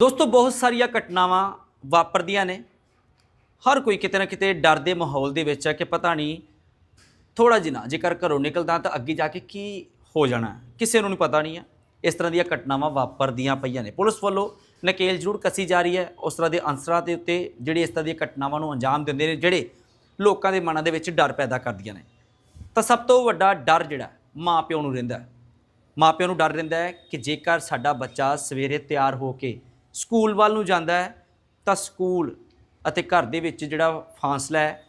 ਦੋਸਤੋ, ਬਹੁਤ ਸਾਰੀਆਂ ਘਟਨਾਵਾਂ ਵਾਪਰਦੀਆਂ ਨੇ। ਹਰ ਕੋਈ ਕਿਤੇ ਨਾ ਕਿਤੇ ਡਰ ਦੇ ਮਾਹੌਲ ਦੇ ਵਿੱਚ ਹੈ ਕਿ ਪਤਾ ਨਹੀਂ ਥੋੜਾ ਜਿਹਾ ਜੇਕਰ ਘਰੋਂ ਨਿਕਲਦਾ ਤਾਂ ਅੱਗੇ ਜਾ ਕੇ ਕੀ ਹੋ ਜਾਣਾ ਕਿਸੇ ਨੂੰ ਨਹੀਂ ਪਤਾ ਨਹੀਂ ਹੈ। ਇਸ ਤਰ੍ਹਾਂ ਦੀਆਂ ਘਟਨਾਵਾਂ ਵਾਪਰਦੀਆਂ ਪਈਆਂ ਨੇ। ਪੁਲਿਸ ਵੱਲੋਂ ਨਕੇਲ ਜ਼ਰੂਰ ਕੱਸੀ ਜਾ ਰਹੀ ਹੈ। ਉਸ ਤਰ੍ਹਾਂ ਦੇ ਅਨਸਰਾਂ ਦੇ ਉੱਤੇ ਜਿਹੜੇ ਇਸ ਤਰ੍ਹਾਂ ਦੀਆਂ ਘਟਨਾਵਾਂ ਨੂੰ ਅੰਜਾਮ ਦਿੰਦੇ ਨੇ, ਜਿਹੜੇ ਲੋਕਾਂ ਦੇ ਮਨਾਂ ਦੇ ਵਿੱਚ ਡਰ ਪੈਦਾ ਕਰਦੀਆਂ ਨੇ। ਤਾਂ ਸਭ ਤੋਂ ਵੱਡਾ ਡਰ ਜਿਹੜਾ ਮਾਂ ਪਿਓ ਨੂੰ ਰਹਿੰਦਾ ਹੈ। ਮਾਪਿਆਂ ਨੂੰ ਡਰ ਰਹਿੰਦਾ ਹੈ ਕਿ ਜੇਕਰ ਸਾਡਾ ਬੱਚਾ ਸਵੇਰੇ ਤਿਆਰ ਹੋ ਕੇ ਸਕੂਲ ਵੱਲ ਨੂੰ ਜਾਂਦਾ ਹੈ, ਤਾਂ ਸਕੂਲ ਅਤੇ ਘਰ ਦੇ ਵਿੱਚ ਜਿਹੜਾ ਫਾਸਲਾ ਹੈ,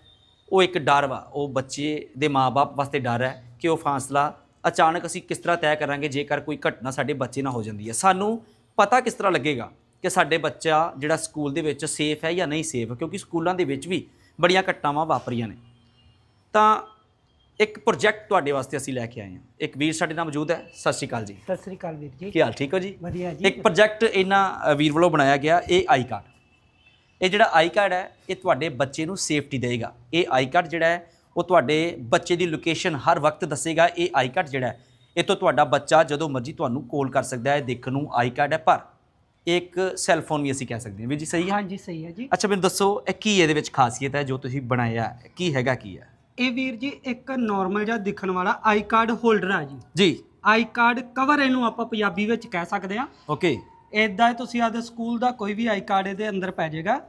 ਉਹ ਇੱਕ ਡਰ ਵਾ। ਉਹ ਬੱਚੇ ਦੇ ਮਾਪੇ ਵਾਸਤੇ ਡਰ ਹੈ ਕਿ ਉਹ ਫਾਸਲਾ ਅਚਾਨਕ ਅਸੀਂ ਕਿਸ ਤਰ੍ਹਾਂ ਤੈਅ ਕਰਾਂਗੇ, ਜੇਕਰ ਕੋਈ ਘਟਨਾ ਸਾਡੇ ਬੱਚੇ ਨਾਲ ਹੋ ਜਾਂਦੀ ਹੈ। ਸਾਨੂੰ ਪਤਾ ਕਿਸ ਤਰ੍ਹਾਂ ਲੱਗੇਗਾ ਕਿ ਸਾਡੇ ਬੱਚਾ ਜਿਹੜਾ ਸਕੂਲ ਦੇ ਵਿੱਚ ਸੇਫ ਹੈ ਜਾਂ ਨਹੀਂ ਸੇਫ, ਕਿਉਂਕਿ ਸਕੂਲਾਂ ਦੇ ਵਿੱਚ ਵੀ ਬੜੀਆਂ ਘਟਨਾਵਾਂ ਵਾਪਰੀਆਂ ਨੇ। ਤਾਂ ਇੱਕ ਪ੍ਰੋਜੈਕਟ ਤੁਹਾਡੇ ਵਾਸਤੇ ਅਸੀਂ ਲੈ ਕੇ ਆਏ ਹਾਂ। ਇੱਕ ਵੀਰ ਸਾਡੇ ਨਾਲ ਮੌਜੂਦ ਹੈ। ਸਤਿ ਸ਼੍ਰੀ ਅਕਾਲ ਜੀ। ਸਤਿ ਸ੍ਰੀ ਅਕਾਲ ਵੀਰ ਜੀ। ਕੀ ਹਾਲ ਠੀਕ ਹੋ ਜੀ? ਵਧੀਆ ਜੀ। ਇੱਕ ਪ੍ਰੋਜੈਕਟ ਇਹਨਾਂ ਵੀਰ ਵੱਲੋਂ ਬਣਾਇਆ ਗਿਆ ਇਹ ਆਈ ਕਾਰਡ। ਇਹ ਜਿਹੜਾ ਆਈ ਕਾਰਡ ਹੈ ਇਹ ਤੁਹਾਡੇ ਬੱਚੇ ਨੂੰ ਸੇਫਟੀ ਦੇਗਾ ਇਹ ਆਈ ਕਾਰਡ ਜਿਹੜਾ ਹੈ ਉਹ ਤੁਹਾਡੇ ਬੱਚੇ ਦੀ ਲੋਕੇਸ਼ਨ ਹਰ ਵਕਤ ਦੱਸੇਗਾ। ਇਹ ਆਈ ਕਾਰਡ ਜਿਹੜਾ ਹੈ ਇਹ ਤੋਂ ਤੁਹਾਡਾ ਬੱਚਾ ਜਦੋਂ ਮਰਜ਼ੀ ਤੁਹਾਨੂੰ ਕਾਲ ਕਰ ਸਕਦਾ ਹੈ। ਦੇਖਣ ਨੂੰ ਆਈ ਕਾਰਡ ਹੈ ਪਰ ਇੱਕ ਸੈੱਲ ਫੋਨ ਵੀ ਅਸੀਂ ਕਹਿ ਸਕਦੇ ਹਾਂ। ਵੀਰ ਜੀ ਸਹੀ ਹੈ? ਹਾਂਜੀ ਸਹੀ ਹੈ ਜੀ। ਅੱਛਾ ਮੈਨੂੰ ਦੱਸੋ ਇਹ ਕੀ ਇਹਦੇ ਵਿੱਚ ਖਾਸੀਅਤ ਹੈ ਜੋ ਤੁਸੀਂ ਬਣਾਇਆ ਹੈ? ਕੀ ਹੈਗਾ ਕੀ ਹੈ? ਇਹ ਵੀਰ ਜੀ ਇੱਕ ਨਾਰਮਲ ਜਿਹਾ ਦਿਖਣ ਵਾਲਾ ਆਈ ਕਾਰਡ ਹੋਲਡਰ ਆ ਜੀ। ਜੀ। ਆਈ ਕਾਰਡ ਕਵਰ ਇਹਨੂੰ ਆਪਾਂ ਪੰਜਾਬੀ ਵਿੱਚ ਕਹਿ ਸਕਦੇ ਆ ਓਕੇ। ਇਦਾਂ ਤੁਸੀਂ ਆਪਦੇ ਸਕੂਲ ਦਾ ਕੋਈ ਵੀ ਆਈ ਕਾਰਡ ਇਹਦੇ ਅੰਦਰ ਪੈ ਜਾਏਗਾ।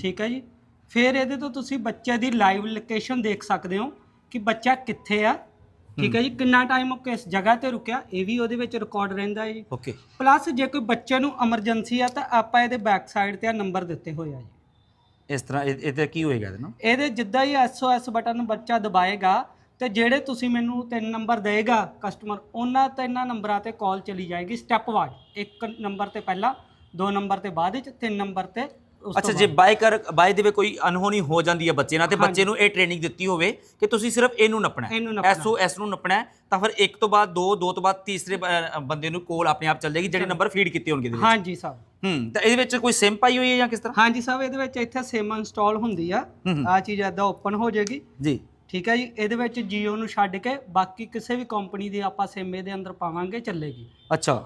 ਠੀਕ ਹੈ ਜੀ। ਫਿਰ ਇਹਦੇ ਤੋਂ ਤੁਸੀਂ ਬੱਚੇ ਦੀ ਲਾਈਵ ਲੋਕੇਸ਼ਨ ਦੇਖ ਸਕਦੇ ਹੋ ਕਿ ਬੱਚਾ ਕਿੱਥੇ ਆ। ਠੀਕ ਹੈ ਜੀ। ਕਿੰਨਾ ਟਾਈਮ ਉਹ ਕਿਸ ਜਗ੍ਹਾ ਤੇ ਰੁਕਿਆ ਇਹ ਵੀ ਉਹਦੇ ਵਿੱਚ ਰਿਕਾਰਡ ਰਹਿੰਦਾ ਹੈ ਜੀ। ਓਕੇ। ਪਲੱਸ ਜੇ ਕੋਈ ਬੱਚੇ ਨੂੰ ਐਮਰਜੈਂਸੀ ਆ ਤਾਂ ਆਪਾਂ ਇਹਦੇ ਬੈਕ ਸਾਈਡ ਤੇ ਆ ਨੰਬਰ ਦਿੱਤੇ ਹੋਏ ਆ ਜੀ। ਇਸ ਤਰ੍ਹਾਂ ਇਹ- ਇਹਦੇ ਕੀ ਹੋਏਗਾ ਇਹਦੇ ਨਾਲ ਇਹਦੇ ਜਿੱਦਾਂ ਹੀ SOS ਬਟਨ ਬੱਚਾ ਦਬਾਏਗਾ ਤੇ ਜਿਹੜੇ ਤੁਸੀਂ ਮੈਨੂੰ ਤਿੰਨ ਨੰਬਰ ਦੇਗਾ ਕਸਟਮਰ ਉਹਨਾਂ ਤਿੰਨਾਂ ਨੰਬਰਾਂ ਤੇ ਕਾਲ ਚਲੀ ਜਾਏਗੀ ਸਟੈਪ ਵਾਈਜ਼ ਇੱਕ ਨੰਬਰ ਤੇ ਪਹਿਲਾਂ ਦੋ ਨੰਬਰ ਤੇ ਬਾਅਦ ਵਿੱਚ ਤਿੰਨ ਨੰਬਰ ਤੇ ਉਸ ਤੋਂ ਅੱਛਾ ਜੇ ਬਾਅਦ। ਬਾਈ ਕਰ ਬਾਈ ਦੇ ਵੇ ਕੋਈ ਅਨਹੋਣੀ ਹੋ ਜਾਂਦੀ ਹੈ ਬੱਚੇ ਨਾਲ ਤੇ ਬੱਚੇ। ਨੂੰ ਇਹ ਟ੍ਰੇਨਿੰਗ ਦਿੱਤੀ ਹੋਵੇ ਕਿ ਤੁਸੀਂ ਸਿਰਫ ਇਹਨੂੰ ਨੱਪਣਾ ਇਹਨੂੰ ਨੱਪਣਾ। ਐਸਓਐਸ ਨੂੰ ਨੱਪਣਾ ਹੈ, ਤਾਂ ਫਿਰ ਇੱਕ ਤੋਂ ਬਾਅਦ ਦੋ ਦੋ ਤੋਂ ਬਾਅਦ ਤੀਸਰੇ ਬ- ਬੰਦੇ ਨੂੰ ਕੋਲ ਆਪਣੇ ਆਪ ਚੱਲ ਜਾਏਗੀ ਜਿਹੜੇ ਨੰਬਰ ਫੀਡ ਕੀਤੇ ਹੋਣਗੇ ਇਹਦੇ ਵਿੱਚ ਹਾਂਜੀ ਸਾਹਿਬ ਹੂੰ ਤਾਂ ਇਹਦੇ ਵਿੱਚ ਕੋਈ ਸਿਮ ਪਾਈ ਹੋਈ ਹੈ ਜਾਂ ਕਿਸ ਤਰ੍ਹਾਂ? ਹਾਂਜੀ ਸਾਹਿਬ ਇਹਦੇ ਵਿੱਚ ਇੱਥੇ ਸਿਮ ਇੰਸਟਾਲ ਹੁੰਦੀ ਆ। ਆ ਚੀਜ਼ ਏਦਾਂ ਓਪਨ ਹੋ ਜਾਏਗੀ। ਜੀ। ਠੀਕ ਹੈ ਜੀ ਇਹਦੇ ਵਿੱਚ Jio ਨੂੰ ਛੱਡ ਕੇ ਬਾਕੀ ਕਿਸੇ ਵੀ ਕੰਪਨੀ ਦੀ ਆਪਾਂ ਸਿਮ ਇਹਦੇ ਅੰਦਰ ਪਾਵਾਂਗੇ ਚੱਲੇਗੀ। ਅੱਛਾ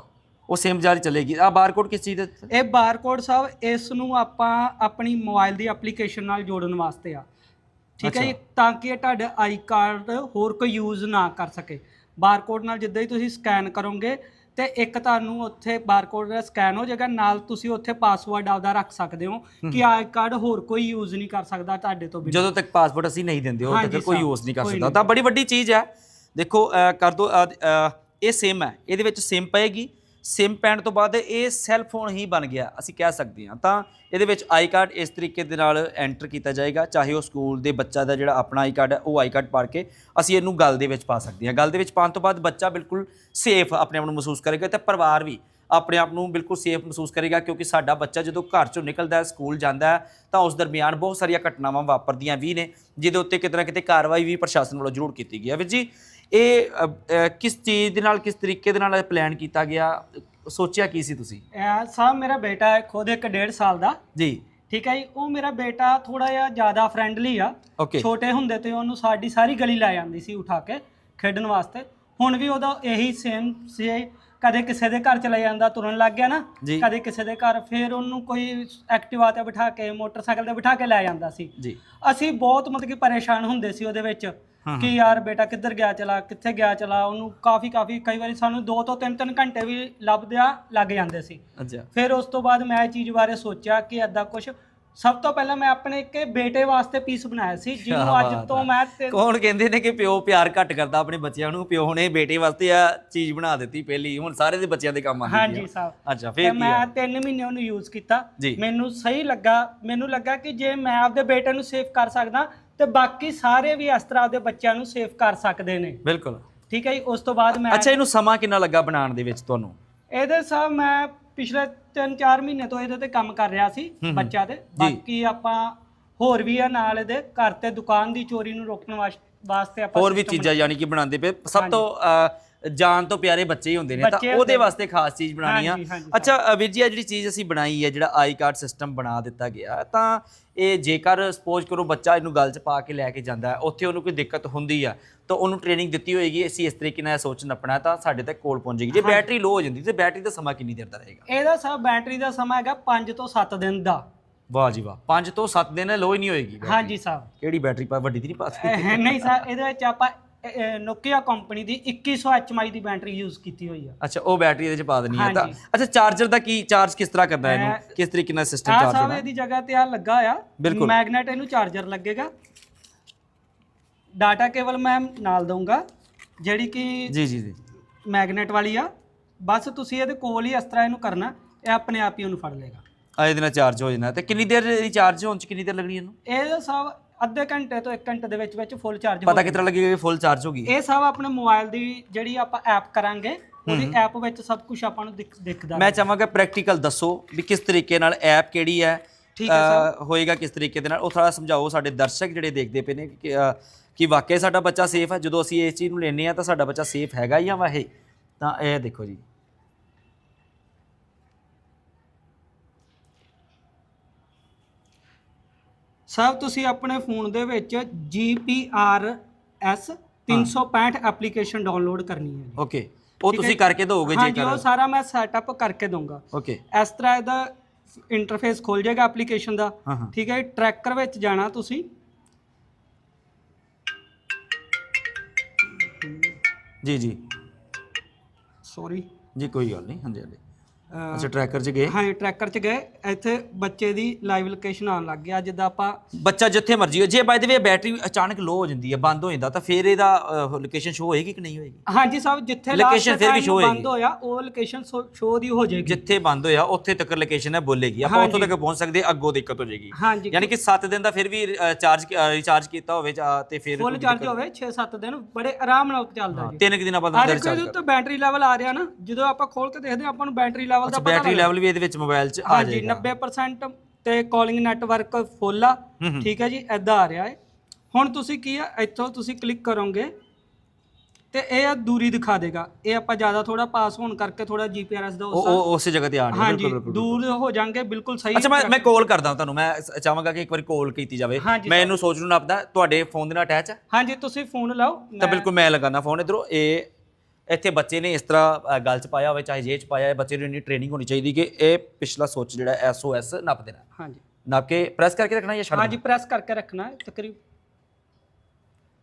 ਉਹ ਸਿਮ ਜਾਰੀ ਚੱਲੇਗੀ। ਆ ਬਾਰਕੋਡ ਕਿਸ ਚੀਜ਼ ਦਾ ਇਹ ਬਾਰਕੋਡ ਸਾਹਿਬ ਇਸ ਨੂੰ ਆਪਾਂ ਆਪਣੀ ਮੋਬਾਈਲ ਦੀ ਐਪਲੀਕੇਸ਼ਨ ਨਾਲ ਜੋੜਨ ਵਾਸਤੇ ਆ। ਠੀਕ ਹੈ ਜੀ। ਤਾਂ ਕਿ ਤੁਹਾਡਾ ਆਈ ਕਾਰਡ ਹੋਰ ਕੋਈ ਯੂਜ਼ ਨਾ ਕਰ ਸਕੇ। ਬਾਰਕੋਡ ਨਾਲ ਜਿੱਦਾਂ ਹੀ ਤੁਸੀਂ ਸਕੈਨ ਕਰੋਗੇ ਤੇ ਇੱਕ ਤੁਹਾਨੂੰ ਉੱਥੇ ਬਾਰਕੋਡ ਦਾ ਸਕੈਨ ਹੋ ਜਾਏਗਾ ਨਾਲ ਤੁਸੀਂ ਉੱਥੇ ਪਾਸਵਰਡ ਆਪਦਾ ਰੱਖ ਸਕਦੇ ਹੋ ਕਿ ਆਈ ਕਾਰਡ ਹੋਰ ਕੋਈ ਯੂਜ਼ ਨਹੀਂ ਕਰ ਸਕਦਾ ਤੁਹਾਡੇ ਤੋਂ ਬਿਨਾਂ। ਜਦੋਂ ਤੱਕ ਪਾਸਪੋਰਟ ਅਸੀਂ ਨਹੀਂ ਦਿੰਦੇ ਉਹ ਹਾਂਜੀ ਤੱਕ ਕੋਈ ਯੂਜ਼ ਨਹੀਂ ਕਰ ਸਕਦਾ। ਤਾਂ ਬੜੀ ਵੱਡੀ ਚੀਜ਼ ਹੈ। ਦੇਖੋ ਕਰ ਦੋ ਇਹ ਸਿਮ ਹੈ। ਇਹਦੇ ਵਿੱਚ ਸਿਮ ਪਏਗੀ। ਸਿਮ ਪੈਣ ਤੋਂ ਬਾਅਦ ਇਹ ਸੈੱਲ ਫੋਨ ਹੀ ਬਣ ਗਿਆ, ਅਸੀਂ ਕਹਿ ਸਕਦੇ ਹਾਂ। ਤਾਂ ਇਹਦੇ ਵਿੱਚ ਆਈ ਕਾਰਡ ਇਸ ਤਰੀਕੇ ਦੇ ਨਾਲ ਐਂਟਰ ਕੀਤਾ ਜਾਏਗਾ, ਚਾਹੇ ਉਹ ਸਕੂਲ ਦੇ ਬੱਚਾ ਦਾ ਜਿਹੜਾ ਆਪਣਾ ਆਈ ਕਾਰਡ ਹੈ, ਉਹ ਆਈ ਕਾਰਡ ਪਾ ਕੇ ਅਸੀਂ ਇਹਨੂੰ ਗੱਲ ਦੇ ਵਿੱਚ ਪਾ ਸਕਦੇ ਹਾਂ। ਗੱਲ ਦੇ ਵਿੱਚ ਪਾਉਣ ਤੋਂ ਬਾਅਦ ਬੱਚਾ ਬਿਲਕੁਲ ਸੇਫ ਆਪਣੇ ਆਪ ਨੂੰ ਮਹਿਸੂਸ ਕਰੇਗਾ ਤੇ ਪਰਿਵਾਰ ਵੀ ਆਪਣੇ ਆਪ ਨੂੰ ਬਿਲਕੁਲ ਸੇਫ ਮਹਿਸੂਸ ਕਰੇਗਾ, ਕਿਉਂਕਿ ਸਾਡਾ ਬੱਚਾ ਜਦੋਂ ਘਰ ਚੋਂ ਨਿਕਲਦਾ ਹੈ ਸਕੂਲ ਜਾਂਦਾ ਹੈ, ਤਾਂ ਉਸ ਦਰਮਿਆਨ ਬਹੁਤ ਸਾਰੀਆਂ ਘਟਨਾਵਾਂ ਵਾਪਰਦੀਆਂ ਵੀ ਨੇ, ਜਿਹਦੇ ਉੱਤੇ ਕਿਤੇ ਨਾ ਕਿਤੇ ਕਾਰਵਾਈ ਵੀ ਪ੍ਰਸ਼ਾਸਨ ਵੱਲੋਂ ਜ਼ਰੂਰ ਕੀਤੀ ਗਈ ਹੈ। ਵੀਰ ਜੀ ਇਹ ਕਿਸ ਚੀਜ਼ ਦੇ ਨਾਲ ਕਿਸ ਤਰੀਕੇ ਦੇ ਨਾਲ ਪਲਾਨ ਕੀਤਾ ਗਿਆ? ਸੋਚਿਆ ਕੀ ਸੀ ਤੁਸੀਂ? ਇਹ ਸਾਹਿਬ ਮੇਰਾ ਬੇਟਾ ਹੈ ਖੁਦ ਇੱਕ ਡੇਢ ਸਾਲ ਦਾ। ਜੀ। ਠੀਕ ਹੈ ਜੀ ਉਹ ਮੇਰਾ ਬੇਟਾ ਥੋੜਾ ਜਿਹਾ ਜ਼ਿਆਦਾ ਫਰੈਂਡਲੀ ਆ। ਛੋਟੇ ਹੁੰਦੇ ਤੇ ਉਹਨੂੰ ਸਾਡੀ ਸਾਰੀ ਗਲੀ ਲੈ ਜਾਂਦੀ ਸੀ ਉਠਾ ਕੇ ਖੇਡਣ ਵਾਸਤੇ। ਹੁਣ ਵੀ ਉਹਦਾ ਇਹੀ ਸੇਮ ਸੀ। ਕਦੇ ਕਿਸੇ ਦੇ ਘਰ ਚਲਾ ਜਾਂਦਾ ਤੁਰਨ ਲੱਗ ਗਿਆ ਨਾ। ਕਦੇ ਕਿਸੇ ਦੇ ਘਰ ਫਿਰ ਉਹਨੂੰ ਕੋਈ ਐਕਟਿਵਾ ਤੇ ਬਿਠਾ ਕੇ ਮੋਟਰਸਾਈਕਲ ਤੇ ਬਿਠਾ ਕੇ ਲੈ ਜਾਂਦਾ ਸੀ। ਅਸੀਂ ਬਹੁਤ ਮਤਲਬ ਕਿ ਪਰੇਸ਼ਾਨ ਹੁੰਦੇ ਸੀ ਉਹਦੇ ਵਿੱਚ। ਕਿ ਯਾਰ ਬੇਟਾ ਕਿੱਧਰ ਗਿਆ ਚਲਾ ਕਿੱਥੇ ਗਿਆ ਚਲਾ ਉਹਨੂੰ ਕਾਫੀ ਕਾਫੀ ਕਈ ਵਾਰੀ ਸਾਨੂੰ 2 ਤੋਂ 3 3 ਘੰਟੇ ਵੀ ਲੱਭਦਿਆਂ ਲੱਗ ਜਾਂਦੇ ਸੀ ਅੱਛਾ ਫਿਰ ਉਸ ਤੋਂ ਬਾਅਦ ਮੈਂ ਇਹ ਚੀਜ਼ ਬਾਰੇ ਸੋਚਿਆ ਕਿ ਐਦਾਂ ਕੁਝ ਸਭ ਤੋਂ ਪਹਿਲਾਂ ਮੈਂ ਆਪਣੇ ਇੱਕ ਬੇਟੇ ਵਾਸਤੇ ਪੀਸ ਬਣਾਇਆ ਸੀ ਜਿਹਨੂੰ ਅੱਜ ਤੋਂ ਹੈ। ਮੈਂ ਕੌਣ ਕਹਿੰਦੇ ਨੇ ਕਿ ਪਿਓ ਪਿਆਰ ਘੱਟ ਕਰਦਾ ਆਪਣੇ ਬੱਚਿਆਂ ਨੂੰ ਪਿਓ ਨੇ ਬੇਟੇ ਵਾਸਤੇ ਆ ਚੀਜ਼ ਬਣਾ ਦਿੱਤੀ ਪਹਿਲੀ ਹੁਣ ਸਾਰੇ ਦੇ ਬੱਚਿਆਂ ਦੇ ਕੰਮ ਆਉਂਦੀ ਹਾਂਜੀ ਸਾਹਿਬ ਅੱਛਾ ਫੇਰ ਮੈਂ ਆ? 3 ਮਹੀਨੇ ਉਹਨੂੰ ਯੂਜ਼ ਕੀਤਾ। ਮੈਨੂੰ ਸਹੀ ਲੱਗਾ ਮੈਨੂੰ ਲੱਗਾ ਕਿ ਜੇ ਮੈਂ ਆਪਦੇ ਬੇਟੇ ਨੂੰ ਸੇਫ ਕਰ ਸਕਦਾ ਤੇ ਬਾਕੀ ਸਾਰੇ ਵੀ ਇਸ ਤਰ੍ਹਾਂ ਆਪਦੇ ਬੱਚਿਆਂ ਨੂੰ ਸੇਫ ਕਰ ਸਕਦੇ ਨੇ। ਬਿਲਕੁਲ। ਠੀਕ ਹੈ ਜੀ ਉਸ ਤੋਂ ਬਾਅਦ ਮੈਂ ਅੱਛਾ ਇਹਨੂੰ ਸਮਾਂ ਕਿੰਨਾ ਲੱਗਾ ਬਣਾਉਣ ਦੇ ਵਿੱਚ ਤੁਹਾਨੂੰ? ਇਹਦੇ ਸਾਹਿਬ ਮੈਂ ਪਿਛਲੇ 3-4 ਮਹੀਨੇ ਤੋਂ ਇਹਦੇ ਤੇ ਕੰਮ ਕਰ ਰਿਹਾ ਸੀ ਹੂੰ। ਬੱਚਿਆਂ ਤੇ ਬਾਕੀ ਆਪਾਂ ਹੋਰ ਵੀ ਆ ਨਾਲ ਇਹਦੇ ਘਰ ਤੇ ਦੁਕਾਨ ਦੀ ਚੋਰੀ ਨੂੰ ਰੋਕਣ ਵਾਸ- ਵਾਸਤੇ ਆਪਾਂ ਹੋਰ ਵੀ system ਚੀਜ਼ਾਂ ਯਾਨੀ ਕਿ ਬਣਾਉਂਦੇ ਪਏ। ਸਭ ਤੋਂ ਅ, ਜਾਨ ਤੋਂ ਪਿਆਰੇ ਬੱਚੇ ਹੀ ਹੁੰਦੇ ਨੇ ਤਾਂ ਉਹਦੇ। ਵਾਸਤੇ ਖਾਸ ਚੀਜ਼ ਬਣਾਉਣੀ ਆ। ਅੱਛਾ ਵੀਰ ਜੀ ਆ ਜਿਹੜੀ ਚੀਜ਼ ਅਸੀਂ ਬਣਾਈ ਹੈ ਜਿਹੜਾ ਆਈ ਕਾਰਡ ਸਿਸਟਮ ਬਣਾ ਦਿੱਤਾ ਗਿਆ ਤਾਂ ਇਹ ਜੇਕਰ ਸਪੋਜ਼ ਕਰੋ ਬੱਚਾ ਇਹਨੂੰ ਗਲ 'ਚ ਪਾ ਕੇ ਲੈ ਕੇ ਜਾਂਦਾ ਹੈ ਉੱਥੇ ਉਹਨੂੰ ਕੋਈ ਦਿੱਕਤ ਹੁੰਦੀ ਆ ਤਾਂ ਉਹਨੂੰ ਟ੍ਰੇਨਿੰਗ ਦਿੱਤੀ ਹੋਏਗੀ ਅਸੀਂ ਇਸ ਤਰੀਕੇ ਨਾਲ ਸੋਚਣ ਆਪਣਾ ਤਾਂ ਸਾਡੇ ਤੱਕ ਕੋਲ ਪਹੁੰਚੇਗੀ ਜੇ ਬੈਟਰੀ ਲੋ ਹੋ ਜਾਂਦੀ ਤੇ ਬੈਟਰੀ ਦਾ ਸਮਾਂ ਕਿੰਨੀ ਦੇਰ ਦਾ ਰਹੇਗਾ? ਇਹਦਾ ਸਭ ਬੈਟਰੀ ਦਾ ਸਮਾਂ ਹੈਗਾ 5 ਤੋਂ 7 ਦਿਨ ਦਾ। ਵਾਹ ਜੀ ਵਾਹ 5 ਤੋਂ 7 ਦਿਨ ਲੋ ਹੀ ਨਹੀਂ ਹੋਏਗੀ। ਹਾਂਜੀ ਸਾਹਿਬ ਕਿਹੜੀ ਬੈਟਰੀ ਪਾ ਵੱਡੀ ਦੀ ਨਹੀਂ ਪਾ ਨਹੀਂ ਸਰ ਇਹਦੇ ਵਿੱਚ ਆਪਾਂ ਨੋਕੀਆ ਕੰਪਨੀ ਦੀ 2100 ਐਚਐਮਆਈ ਦੀ ਬੈਟਰੀ ਯੂਜ਼ ਕੀਤੀ ਹੋਈ ਆ। ਅੱਛਾ ਉਹ ਬੈਟਰੀ ਇਹਦੇ ਚ ਪਾ ਦੇਣੀ ਹੈ ਤਾਂ ਹਾਂਜੀ। ਅੱਛਾ ਚਾਰਜਰ ਦਾ ਕੀ ਚਾਰਜ ਕਿਸ ਤਰ੍ਹਾਂ ਕਰਨਾ ਹੈ ਇਹਨੂੰ? ਮੈਂ- ਕਿਸ ਤਰੀਕੇ ਨਾਲ ਸਿਸਟਮ ਆ ਚਾਰਜ ਸਾਹਿਬ ਹੋਣਾ? ਇਹਦੀ ਜਗ੍ਹਾ ਤੇ ਆ ਲੱਗਾ ਆ। ਬਿਲਕੁਲ। ਮੈਗਨੇਟ ਇਹਨੂੰ ਚਾਰਜਰ ਲੱਗੇਗਾ। ਡਾਟਾ ਕੇਬਲ ਮੈਂ ਨਾਲ ਦਊਂਗਾ ਜਿਹੜੀ ਕਿ ਜੀ ਜੀ ਜੀ। ਮੈਗਨੇਟ ਵਾਲੀ ਆ। ਬਸ ਤੁਸੀਂ ਇਹਦੇ ਕੋਲ ਹੀ ਇਸ ਤਰ੍ਹਾਂ ਇਹਨੂੰ ਕਰਨਾ ਇਹ ਆਪਣੇ ਆਪ ਹੀ ਉਹਨੂੰ ਫੜ ਲਏਗਾ। ਆ ਇਹਦੇ ਨਾਲ ਚਾਰਜ ਹੋ ਜਾਣਾ। ਤੇ ਕਿੰਨੀ ਦੇਰ ਚਾਰਜ ਹੋਣ ਚ ਕਿੰਨੀ ਦੇਰ ਲੱਗਣੀ ਇਹਨੂੰ? ਇਹ ਸਭ ਅੱਧੇ ਘੰਟੇ ਤੋਂ 1 ਘੰਟੇ ਦੇ ਵਿੱਚ ਵਿੱਚ ਫੁੱਲ ਚਾਰਜ ਪਤਾ ਕਿਸ ਤਰ੍ਹਾਂ ਲੱਗੇਗਾ ਕਿ ਫੁੱਲ ਚਾਰਜ ਹੋ ਗਈ ਇਹ ਸਭ ਆਪਣੇ ਮੋਬਾਈਲ ਦੀ ਜਿਹੜੀ ਆਪਾਂ ਐਪ ਕਰਾਂਗੇ ਉਹਦੀ ਐਪ ਵਿੱਚ ਸਭ ਕੁਝ ਆਪਾਂ ਨੂੰ ਦਿਖ- ਦਿਖਦਾ ਮੈਂ ਚਾਹਾਂਗਾ ਪ੍ਰੈਕਟੀਕਲ ਦੱਸੋ ਵੀ ਕਿਸ ਤਰੀਕੇ ਨਾਲ ਐਪ ਕਿਹੜੀ ਹੈ ਠੀਕ ਹੈ ਅ, ਹੋਏਗਾ ਕਿਸ ਤਰੀਕੇ ਦੇ ਨਾਲ। ਉਹ ਥੋੜਾ ਸਮਝਾਓ ਸਾਡੇ ਦਰਸ਼ਕ ਜਿਹੜੇ ਦੇਖਦੇ ਪਏ ਨੇ ਕਿ ਕਿ ਵਾਕਿਆ ਸਾਡਾ ਬੱਚਾ ਸੇਫ ਹੈ? ਜਦੋਂ ਅਸੀਂ ਇਸ ਚੀਜ਼ ਨੂੰ ਲੈਨੇ ਆ ਤਾਂ ਸਾਡਾ ਬੱਚਾ ਸੇਫ ਹੈਗਾ ਜਾਂ ਵਾਹੇ? ਤਾਂ ਇਹ ਦੇਖੋ ਜੀ। ਸਭ ਤੁਸੀਂ ਆਪਣੇ ਫੋਨ ਦੇ ਵਿੱਚ GPRS 365 ਐਪਲੀਕੇਸ਼ਨ ਡਾਊਨਲੋਡ ਕਰਨੀ ਹੈ ਜੀ। ਓਕੇ ਉਹ ਠੀਕ ਹੈ ਤੁਸੀਂ ਜੀ। ਕਰਕੇ ਦੋਗੇ ਹਾਂਜੀ ਉਹ ਸਾਰਾ ਮੈਂ ਸੈਟਅਪ ਕਰਕੇ ਦਊਂਗਾ। ਓਕੇ। ਇਸ ਤਰ੍ਹਾਂ ਇਹਦਾ ਇੰਟਰਫੇਸ ਖੁੱਲ ਜਾਏਗਾ ਐਪਲੀਕੇਸ਼ਨ ਦਾ। ਹਾਂ ਹਾਂ। ਠੀਕ ਹੈ ਟਰੈਕਰ ਵਿੱਚ ਜਾਣਾ ਤੁਸੀਂ। ਜੀ ਜੀ। ਸੌਰੀ ਜੀ ਕੋਈ ਗੱਲ ਨਹੀਂ ਹਾਂਜੀ ਹਾਂਜੀ। ਅੱਛਾ ਟਰੈਕਰ 'ਚ ਗਏ? ਹਾਂ ਟਰੈਕਰ 'ਚ ਗਏ। ਇੱਥੇ ਬੱਚੇ ਦੀ ਲਾਈਵ ਲੋਕੇਸ਼ਨ ਆਉਣ ਲੱਗ ਗਿਆ। ਜਿੱਦਾਂ ਆਪਾਂ ਬੱਚਾ ਜਿੱਥੇ ਮਰਜ਼ੀ ਹੋ ਜੇ ਬਾਈ ਦੇ ਵੇ ਬੈਟਰੀ ਅਚਾਨਕ ਲੋ ਹੋ ਜਾਂਦੀ ਹੈ ਬੰਦ ਹੋ ਜਾਂਦਾ ਤਾਂ ਫਿਰ ਇਹਦਾ ਲੋਕੇਸ਼ਨ ਸ਼ੋ ਹੋਏਗੀ ਕਿ ਨਹੀਂ ਹੋਏਗੀ? ਹਾਂਜੀ ਸਾਹਿਬ ਜਿੱਥੇ last ਫਿਰ ਵੀ time show ਬੰਦ ਹੋਏਗੀ। ਹੋਇਆ ਉਹ ਲੋਕੇਸ਼ਨ ਸ਼ੋ ਦੀ ਹੋ ਜਾਏਗੀ। ਜਿੱਥੇ ਬੰਦ ਹੋਇਆ ਉੱਥੇ ਤੱਕ ਲੋਕੇਸ਼ਨ ਹੈ ਬੋਲੇਗੀ। ਆਪਾਂ ਉੱਥੋਂ ਤੱਕ ਪਹੁੰਚ ਸਕਦੇ ਅੱਗੋਂ ਦਿੱਕਤ ਹੋ ਜਾਏਗੀ। ਯਾਨੀ ਕਿ 7 ਦਿਨ ਦਾ ਫਿਰ ਵੀ ਚਾਰਜ ਰਿਚਾਰਜ ਕੀਤਾ ਹੋਵੇ ਤੇ ਫਿਰ ਫੁੱਲ ਚਾਰਜ ਹੋਵੇ 6-7 ਦਿਨ ਬੜੇ ਆਰਾਮ ਨਾਲ ਚੱਲਦਾ ਜੀ। ਤਿੰਨ ਕੁ ਦਿਨਾਂ ਬਾਅਦ ਅੰਦਰ ਚਾਰਜ ਉੱਤੇ ਬੈਟਰੀ ਲੈਵਲ ਆ ਰਿਹਾ ਨਾ ਜਦੋਂ ਆਪਾਂ ਖੋਲ ਕੇ ਦੇਖਦੇ ਹਾਂ ਆਪਾਂ ਨੂੰ ਬੈਟਰੀ ਲੈਵਲ ਦਾ ਅੱਛਾ ਪਤਾ ਬੈਟਰੀ ਲੈਵਲ ਵੀ ਇਹਦੇ ਵਿੱਚ ਮੋਬਾਈਲ 'ਚ ਆ ਹਾਂਜੀ ਜਾਏਗਾ। 90% ਤੇ ਕਾਲਿੰਗ ਨੈਟਵਰਕ ਫੁੱਲ ਆ। ਹੂੰ ਹੂੰ। ਠੀਕ ਹੈ ਜੀ ਐਦਾਂ ਆ ਰਿਹਾ ਹੈ ਹੁਣ ਤੁਸੀਂ ਕੀ ਆ ਇੱਥੋਂ ਤੁਸੀਂ ਕਲਿੱਕ ਕਰੋਗੇ ਤੇ ਇਹ ਆ ਦੂਰੀ ਦਿਖਾ ਦੇਗਾ। ਇਹ ਆਪਾਂ ਜ਼ਿਆਦਾ ਥੋੜਾ ਪਾਸ ਹੋਣ ਕਰਕੇ ਥੋੜਾ ਜੀਪੀਆਰਐਸ ਦਾ ਉਹ ਉਸ ਉਹ ਉਸੇ ਜਗ੍ਹਾ ਤੇ ਆ ਰਿਹਾ ਹਾਂਜੀ ਬਿਲਕੁਲ ਬਿਲਕੁਲ ਦੂਰ ਹੋ ਜਾਣਗੇ ਬਿਲਕੁਲ ਸਹੀ ਅੱਛਾ ਮੈਂ ਮੈਂ ਕਾਲ ਕਰਦਾ ਤੁਹਾਨੂੰ ਮੈਂ ਸ- ਚਾਹਾਂਗਾ ਕਿ ਇੱਕ ਵਾਰੀ ਕਾਲ ਕੀਤੀ ਜਾਵੇ। ਹਾਂਜੀ ਮੈਂ ਇਹਨੂੰ ਸੋਚ ਨੂੰ ਨਾਪਦਾ ਤੁਹਾਡੇ ਫੋਨ ਦੇ ਨਾਲ ਅਟੈਚ ਹੈ ਹਾਂਜੀ ਤੁਸੀਂ ਫੋਨ ਲਾਓ ਤਾਂ ਮੈਂ- ਬਿਲਕੁਲ ਮੈਂ ਲਗਾਣਾ ਫੋਨ ਇਧਰੋਂ ਇਹ ਇੱਥੇ ਬੱਚੇ ਨੇ ਇਸ ਤਰ੍ਹਾਂ ਗੱਲ 'ਚ ਪਾਇਆ ਹੋਵੇ ਚਾਹੇ ਜੇਬ 'ਚ ਪਾਇਆ ਹੈ ਬੱਚੇ ਨੂੰ ਇੰਨੀ ਟ੍ਰੇਨਿੰਗ ਹੋਣੀ ਚਾਹੀਦੀ ਕਿ ਇਹ ਪਿਛਲਾ ਸੋਚ ਜਿਹੜਾ ਐਸਓਐਸ ਨੱਪ ਦੇਣਾ। ਹਾਂਜੀ। ਨੱਪ ਕੇ ਪ੍ਰੈਸ ਕਰਕੇ ਰੱਖਣਾ ਜਾਂ ਛੱਡ ਹਾਂਜੀ ਪ੍ਰੈਸ ਕਰਕੇ ਰੱਖਣਾ ਤਕਰੀਬ।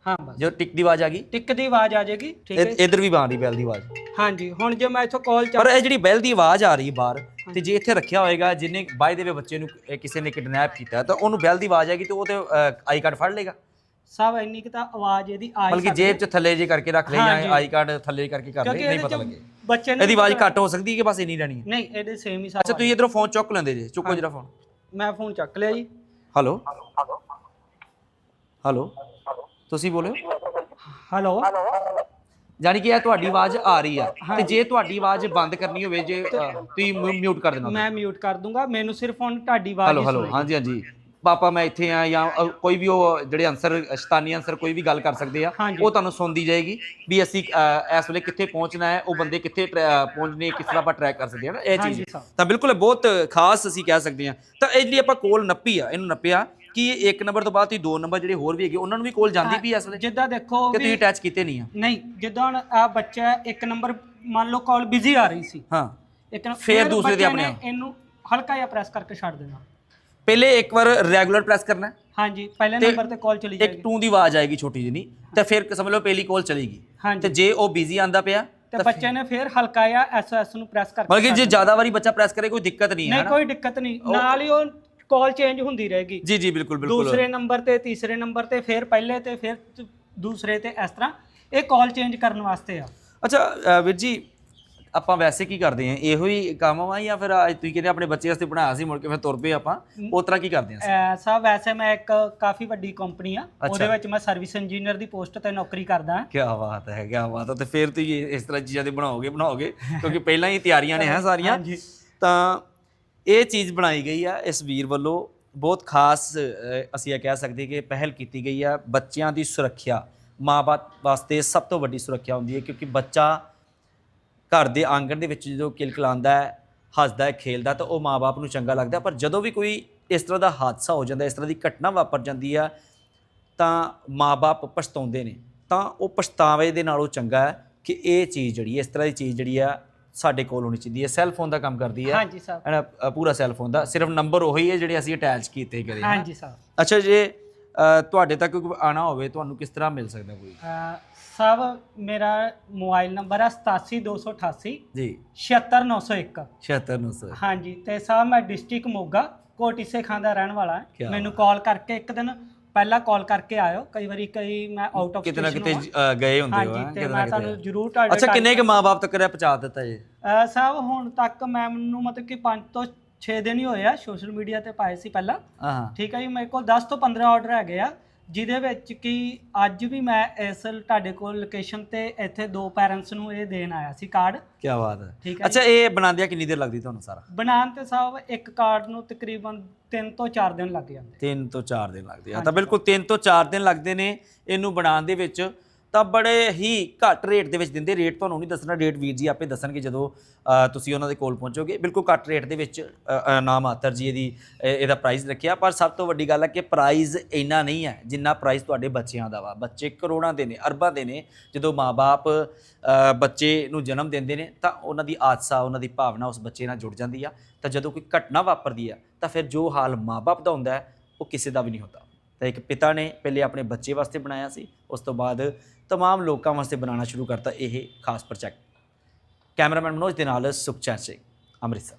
ਹਾਂ ਬਸ। ਜਦੋਂ ਟਿਕ ਦੀ ਆਵਾਜ਼ ਆ ਗਈ? ਟਿਕ ਦੀ ਆਵਾਜ਼ ਆ ਜਾਏਗੀ ਠੀਕ ਹੈ ਇੱਧਰ ਵੀ ਬਾਂਦੀ ਬੈਲ ਦੀ ਆਵਾਜ਼। ਹਾਂਜੀ ਹੁਣ ਜੇ ਮੈਂ ਇੱਥੋਂ ਕਾਲ ਪਰ ਇਹ ਜਿਹੜੀ ਬੈਲ ਦੀ ਆਵਾਜ਼ ਆ ਰਹੀ ਬਾਹਰ ਤੇ ਜੇ ਇੱਥੇ ਰੱਖਿਆ ਹੋਏਗਾ ਜਿੰਨੇ ਬਾਈ ਦੇ ਬੱਚੇ ਨੂੰ ਕਿਸੇ ਨੇ ਕਿਡਨੈਪ ਕੀਤਾ ਤਾਂ ਉਹਨੂੰ ਬੈਲ ਦੀ ਆਵਾਜ਼ ਆਏਗੀ ਤੇ ਉਹ ਤੇ ਆਈ ਕਾਰਡ ਫੜ ਲੇਗਾ ਸਭ ਇੰਨੀ ਕਿ ਤਾਂ ਆਵਾਜ਼ ਇਹਦੀ ਆ ਹੀ ਬਲਕਿ ਸਕਦੀ ਜੇਬ 'ਚ ਥੱਲੇ ਜੇ ਕਰਕੇ ਰੱਖ ਲੈ ਜਾਂ ਹਾਂਜੀ। ਆਈ ਕਾਰਡ ਥੱਲੇ ਕਰਕੇ ਕਰ ਲੈ ਕਿਉਂਕਿ ਨਹੀਂ ਇਹਦੇ ਪਤਾ ਚ ਲੱਗੇ। ਬੱਚੇ ਨੇ ਇਹਦੀ ਆਵਾਜ਼ ਘੱਟ ਹੋ ਸਕਦੀ ਹੈ ਕਿ ਬਸ ਇੰਨੀ ਰਹਿਣੀ ਹੈ? ਨਹੀਂ ਇਹਦੇ ਸੇਮ ਹੀ ਅੱਛਾ ਸਾਰਾ ਤੁਸੀਂ ਇਧਰੋਂ ਫੋਨ ਚੁੱਕ ਲੈਂਦੇ ਜੇ। ਚੁੱਕੋ ਜਰਾ ਫੋਨ ਮੈਂ ਫੋਨ ਚੱਕ ਲਿਆ ਜੀ। ਹੈਲੋ। ਹੈਲੋ। ਤੁਸੀਂ ਬੋਲੋ। ਹੈਲੋ। ਜਾਨੀ ਕਿ ਇਹ ਤੁਹਾਡੀ ਆਵਾਜ਼ ਆ ਰਹੀ ਆ। ਤੇ ਜੇ ਤੁਹਾਡੀ ਆਵਾਜ਼ ਬੰਦ ਕਰਨੀ ਹੋਵੇ ਜੇ ਅ, ਤੁਸੀਂ ਮਿਊਟ ਕਰ ਦੇਣਾ ਮੈਂ ਮਿਊਟ ਕਰ ਦੂੰਗਾ। ਮੈਨੂੰ ਸਿਰਫ ਹੁਣ ਤੁਹਾਡੀ ਆਵਾਜ਼ ਹੈਲੋ ਹੀ ਹੈਲੋ। ਸੁਣੇਗੀ। ਹਾਂਜੀ ਹਾਂਜੀ। ਪਾਪਾ ਮੈਂ ਇੱਥੇ ਆ ਜਾਂ ਅ, ਕੋਈ ਵੀ ਉਹ ਜਿਹੜੇ ਆਨਸਰ ਸ਼ੈਤਾਨੀ ਆਨਸਰ ਕੋਈ ਵੀ ਗੱਲ ਕਰ ਸਕਦੇ ਆ ਹਾਂਜੀ। ਉਹ ਤੁਹਾਨੂੰ ਸੁਣਦੀ ਜਾਏਗੀ ਵੀ ਅਸੀਂ ਅ, ਇਸ ਵੇਲੇ ਕਿੱਥੇ ਪਹੁੰਚਣਾ ਹੈ ਉਹ ਬੰਦੇ ਕਿੱਥੇ ਟਰੈ- ਪਹੁੰਚਨੇ ਕਿਸ ਤਰ੍ਹਾਂ ਆਪਾਂ ਟਰੈਕ ਕਰ ਸਕਦੇ ਆ ਨਾ ਇਹ ਚੀਜ਼। ਹਾਂਜੀ ਸਰ। ਤਾਂ ਬਿਲਕੁਲ ਇਹ ਬਹੁਤ ਖਾਸ ਅਸੀਂ ਕਹਿ ਸਕਦੇ ਆ। ਤਾਂ ਇਹ ਜਿਹੜੀ ਆਪਾਂ ਕੋਲ ਨੱਪੀ ਆ ਇਹਨੂੰ ਨੱਪਿਆ ਕਿ ਇੱਕ ਨੰਬਰ ਤੋਂ ਬਾਅਦ ਤੁਸੀਂ ਦੋ ਨੰਬਰ ਜਿਹੜੇ ਹੋਰ ਵੀ ਹੈਗੇ ਉਹਨਾਂ ਨੂੰ ਵੀ ਕੋਲ ਜਾਂਦੀ ਪਈ ਇਸ ਵੇਲੇ? ਜਿੱਦਾਂ ਦੇਖੋ ਕਿ ਵੀ ਤੁਸੀਂ ਅਟੈਚ ਕੀਤੇ ਨਹੀਂ ਆ? ਨਹੀਂ ਜਿੱਦਾਂ ਹੁਣ ਆ ਬੱਚਾ ਇੱਕ ਨੰਬਰ ਮੰਨ ਲਓ ਕਾਲ ਬਿਜ਼ੀ ਆ ਰਹੀ ਸੀ। ਹਾਂ। ਇੱਕ ਨ- ਫਿਰ ਦੂਸਰੇ ਦੇ ਬੱਚੇ ਆਪਣੇ ਨੇ ਆਪ। ਇਹਨੂੰ ਹਲਕਾ ਜਿਹਾ ਪ੍ਰੈਸ ਕਰਕੇ ਛੱਡ ਦੇਣਾ। ਪਹਿਲੇ ਇੱਕ ਵਾਰ ਰੈਗੂਲਰ ਪ੍ਰੈਸ ਕਰਨਾ ਹੈ, ਹਾਂਜੀ ਪਹਿਲੇ ਤੇ ਨੰਬਰ ਤੇ ਕਾਲ ਚਲੀ ਇੱਕ ਜਾਏਗੀ। ਟੂ ਦੀ ਆਵਾਜ਼ ਆਏਗੀ ਛੋਟੀ ਜਿਹੀ ਤੇ ਫਿਰ ਸਮਝ ਲਓ ਪਹਿਲੀ ਕਾਲ ਚਲੇਗੀ। ਹਾਂਜੀ। ਤੇ ਜੇ ਉਹ ਬਿਜ਼ੀ ਆਂਦਾ ਪਿਆ ਤੇ ਬੱਚੇ ਨੇ ਫਿਰ ਹਲਕਾ ਜਿਹਾ ਐਸਓਐਸ ਨੂੰ ਪ੍ਰੈਸ ਕਰਕੇ ਬਲਕਿ ਜੇ ਜ਼ਿਆਦਾ ਵਾਰੀ ਬੱਚਾ ਪ੍ਰੈਸ ਕਰੇ ਕੋਈ ਦਿੱਕਤ ਨਹੀਂ ਹੈ ਨਹੀਂ ਨਾ ਕੋਈ ਦਿੱਕਤ ਨਹੀਂ। ਨਾਲ ਹੀ ਉਹ ਕਾਲ ਚੇਂਜ ਹੁੰਦੀ ਰਹੇਗੀ। ਜੀ ਜੀ ਬਿਲਕੁਲ ਬਿਲਕੁਲ। ਦੂਸਰੇ ਨੰਬਰ ਤੇ ਤੀਸਰੇ ਨੰਬਰ ਤੇ ਫਿਰ ਪਹਿਲੇ ਤੇ ਫਿਰ ਦੂਸਰੇ ਤੇ ਇਸ ਤਰ੍ਹਾਂ ਇਹ ਕਾਲ ਚੇਂਜ ਕਰਨ ਵਾਸਤੇ ਆ। ਅੱਛਾ ਅ, ਵੀਰ ਜੀ ਆਪਾਂ ਵੈਸੇ ਕੀ ਕਰਦੇ ਆ ਇਹੋ ਹੀ ਕੰਮ ਵਾ ਜਾਂ ਫਿਰ ਅੱਜ ਤੁਸੀਂ ਕਹਿੰਦੇ ਆਪਣੇ ਬੱਚੇ ਵਾਸਤੇ ਬਣਾਇਆ ਸੀ ਮੁੜ ਕੇ ਫਿਰ ਤੁਰ ਪਏ ਆਪਾਂ? ਉਸ ਤਰ੍ਹਾਂ ਕੀ ਕਰਦੇ ਆ ਐਸਾ ਵੈਸੇ ਮੈਂ ਇੱਕ ਕਾਫੀ ਵੱਡੀ ਕੰਪਨੀ ਆ। ਉਹਦੇ ਵਿੱਚ ਮੈਂ ਸਰਵਿਸ ਇੰਜੀਨੀਅਰ ਦੀ ਪੋਸਟ ਤੇ ਨੌਕਰੀ ਕਰਦਾ ਹਾਂ। ਕੀ ਬਾਤ ਹੈ ਕੀ ਬਾਤ ਹੈ। ਤੇ ਫਿਰ ਤੁਸੀਂ ਇਸ ਤਰ੍ਹਾਂ ਚੀਜ਼ਾਂ ਦੇ ਬਣਾਓਗੇ ਬਣਾਓਗੇ? ਕਿਉਂਕਿ ਪਹਿਲਾਂ ਹੀ ਤਿਆਰੀਆਂ ਨੇ ਹੈ ਸਾਰੀਆਂ। ਤਾਂ ਇਹ ਚੀਜ਼ ਬਣਾਈ ਗਈ ਆ ਇਸ ਵੀਰ ਵੱਲੋਂ। ਬਹੁਤ ਖਾਸ ਅਸੀਂ ਇਹ ਕਹਿ ਸਕਦੇ ਕਿ ਪਹਿਲ ਕੀਤੀ ਗਈ ਆ ਬੱਚਿਆਂ ਦੀ ਸੁਰੱਖਿਆ। ਮਾਂ-ਬਾਪ ਵਾਸਤੇ ਸਭ ਤੋਂ ਵੱਡੀ ਸੁਰੱਖਿਆ ਹੁੰਦੀ ਹੈ ਕਿਉਂਕਿ ਬੱਚਾ ਘਰ ਦੇ ਆਂਗਣ ਦੇ ਵਿੱਚ ਜਦੋਂ ਕਿਲਕਲਾਉਂਦਾ ਹੈ ਹੱਸਦਾ ਹੈ ਖੇਲਦਾ ਤਾਂ ਉਹ ਮਾਂ-ਬਾਪ ਨੂੰ ਚੰਗਾ ਲੱਗਦਾ ਪਰ ਜਦੋਂ ਵੀ ਕੋਈ ਇਸ ਤਰ੍ਹਾਂ ਦਾ ਹਾਦਸਾ ਹੋ ਜਾਂਦਾ ਇਸ ਤਰ੍ਹਾਂ ਦੀ ਘਟਨਾ ਵਾਪਰ ਜਾਂਦੀ ਆ ਤਾਂ ਮਾਂ-ਬਾਪ ਪਛਤਾਉਂਦੇ ਨੇ। ਤਾਂ ਉਹ ਪਛਤਾਵੇ ਦੇ ਨਾਲੋਂ ਚੰਗਾ ਹੈ ਕਿ ਇਹ ਚੀਜ਼ ਜਿਹੜੀ ਹੈ ਇਸ ਤਰ੍ਹਾਂ ਦੀ ਚੀਜ਼ ਜਿਹੜੀ ਆ ਸਾਡੇ ਕੋਲ ਹੋਣੀ ਚਾਹੀਦੀ ਹੈ। ਸੈੱਲ ਫੋਨ ਦਾ ਕੰਮ ਕਰਦੀ ਹੈ। ਹਾਂਜੀ ਸਾਹਿਬ ਪੂਰਾ ਸੈੱਲ ਫੋਨ ਦਾ। ਸਿਰਫ ਨੰਬਰ ਉਹੀ ਹੈ ਜਿਹੜੇ ਅਸੀਂ ਅਟੈਚ ਕੀਤੇ ਹਾਂ। ਹਾਂਜੀ ਸਾਹਿਬ ਅੱਛਾ ਜੇ ਤੁਹਾਡੇ ਤੱਕ ਆਣਾ ਹੋਵੇ ਤੁਹਾਨੂੰ ਕਿਸ ਤਰ੍ਹਾਂ ਮਿਲ ਸਕਦਾ ਕੋਈ? ਸਾਹਿਬ ਮੇਰਾ ਮੋਬਾਈਲ ਨੰਬਰ ਹੈ 87288 ਜੀ। 76901 76900 ਹਾਂਜੀ ਤੇ ਸਾਹਿਬ ਮੈਂ ਡਿਸਟ੍ਰਿਕਟ ਮੋਗਾ ਕੋਟੀ ਸੇਖਾਂ ਦਾ ਰਹਿਣ ਵਾਲਾ ਹਾਂ। ਮੈਨੂੰ ਕਾਲ ਕਰਕੇ ਇੱਕ ਦਿਨ ਪਹਿਲਾਂ ਕਾਲ ਕਰਕੇ ਆਇਓ। ਕਈ ਵਾਰੀ ਕਈ ਮੈਂ ਆਊਟ ਆਫ ਕਿਤੇ ਨਾ ਕਿਤੇ ਗਏ ਹੁੰਦੇ ਹੋ ਹਾਂਜੀ ਤੇ ਮੈਂ। ਤੁਹਾਨੂੰ ਜ਼ਰੂਰ ਤੁਹਾਡੇ ਅੱਛਾ ਕਿੰਨੇ ਕੁ ਮਾਪੇ ਤੱਕ ਪਹੁੰਚਾ ਦਿੱਤਾ ਜੀ? ਸਾਹਿਬ ਹੁਣ ਤੱਕ ਮੈਂ ਮੈਨੂੰ ਮਤਲਬ ਕਿ 5 ਤੋਂ 6 ਦਿਨ ਹੀ ਹੋਏ ਆ ਸੋਸ਼ਲ ਮੀਡੀਆ ਤੇ ਪਾਏ ਸੀ ਪਹਿਲਾਂ। ਹਾਂ। ਠੀਕ ਹੈ ਜੀ ਮੇਰੇ ਕੋਲ 10 ਤੋਂ 15 ਆਰਡਰ ਹੈਗੇ ਆ ਜਿਹਦੇ ਵਿੱਚ ਕਿ ਅੱਜ ਵੀ ਮੈਂ ਇਸ ਤੁਹਾਡੇ ਕੋਲ ਲੋਕੇਸ਼ਨ ਤੇ ਇੱਥੇ ਦੋ ਪੈਰੈਂਟਸ ਨੂੰ ਇਹ ਦੇਣ ਆਇਆ ਸੀ ਕਾਰਡ ਕੀ ਬਾਤ ਹੈ। ਠੀਕ ਹੈ ਅੱਛਾ ਇਹ ਬਣਾਉਂਦਿਆਂ ਕਿੰਨੀ ਦੇਰ ਲੱਗਦੀ ਤੁਹਾਨੂੰ ਸਾਰਾ? ਬਣਾਉਣ ਤੇ ਸਾਹਿਬ ਇੱਕ ਕਾਰਡ ਨੂੰ ਤਕਰੀਬਨ 3 ਤੋਂ 4 ਦਿਨ ਲੱਗ ਜਾਂਦੇ। 3 ਤੋਂ 4 ਦਿਨ ਲੱਗਦੇ ਆ। ਤਾਂ ਬਿਲਕੁਲ 3 ਤੋਂ 4 ਦਿਨ ਲੱਗਦੇ ਨੇ ਇਹਨੂੰ ਬਣਾਉਣ ਦੇ ਵਿੱਚ। ਤਾਂ ਬੜੇ ਹੀ ਘੱਟ ਰੇਟ ਦੇ ਵਿੱਚ ਦਿੰਦੇ। ਰੇਟ ਤੁਹਾਨੂੰ ਨਹੀਂ ਦੱਸਣਾ। ਰੇਟ ਵੀਰ ਜੀ ਆਪੇ ਦੱਸਣਗੇ ਜਦੋਂ ਤੁਸੀਂ ਉਹਨਾਂ ਦੇ ਕੋਲ ਪਹੁੰਚੋਗੇ। ਬਿਲਕੁਲ ਘੱਟ ਰੇਟ ਦੇ ਵਿੱਚ ਅ, ਨਾਮ ਆਤਰ ਜੀ ਇਹਦੀ ਇਹਦਾ ਪ੍ਰਾਈਸ ਰੱਖਿਆ। ਪਰ ਸਭ ਤੋਂ ਵੱਡੀ ਗੱਲ ਹੈ ਕਿ ਪ੍ਰਾਈਸ ਇੰਨਾ ਨਹੀਂ ਹੈ ਜਿੰਨਾ ਪ੍ਰਾਈਸ ਤੁਹਾਡੇ ਬੱਚਿਆਂ ਦਾ ਵਾ। ਬੱਚੇ ਕਰੋੜਾਂ ਦੇ ਨੇ ਅਰਬਾਂ ਦੇ ਨੇ। ਜਦੋਂ ਮਾਪੇ ਅ, ਬੱਚੇ ਨੂੰ ਜਨਮ ਦਿੰਦੇ ਨੇ ਤਾਂ ਉਹਨਾਂ ਦੀ ਆਦਸਾ ਉਹਨਾਂ ਦੀ ਭਾਵਨਾ ਉਸ ਬੱਚੇ ਨਾਲ ਜੁੜ ਜਾਂਦੀ ਆ। ਤਾਂ ਜਦੋਂ ਕੋਈ ਘਟਨਾ ਵਾਪਰਦੀ ਆ ਤਾਂ ਫਿਰ ਜੋ ਹਾਲ ਮਾਪੇ ਦਾ ਹੁੰਦਾ ਹੈ ਉਹ ਕਿਸੇ ਦਾ ਵੀ ਨਹੀਂ ਹੁੰਦਾ। ਤਾਂ ਇੱਕ ਪਿਤਾ ਨੇ ਪਹਿਲੇ ਆਪਣੇ ਬੱਚੇ ਵਾਸਤੇ ਬਣਾਇਆ ਸੀ। ਉਸ ਤੋਂ ਬਾਅਦ तमाम ਲੋਕਾਂ ਵਾਸਤੇ ਬਣਾਉਣਾ ਸ਼ੁਰੂ ਕਰਤਾ ਇਹ ਖਾਸ ਪ੍ਰੋਜੈਕਟ ਕੈਮਰਾਮੈਨ ਮਨੋਜ ਦੇ ਨਾਲ ਸੁਖਚੈਨ ਸਿੰਘ ਅੰਮ੍ਰਿਤਸਰ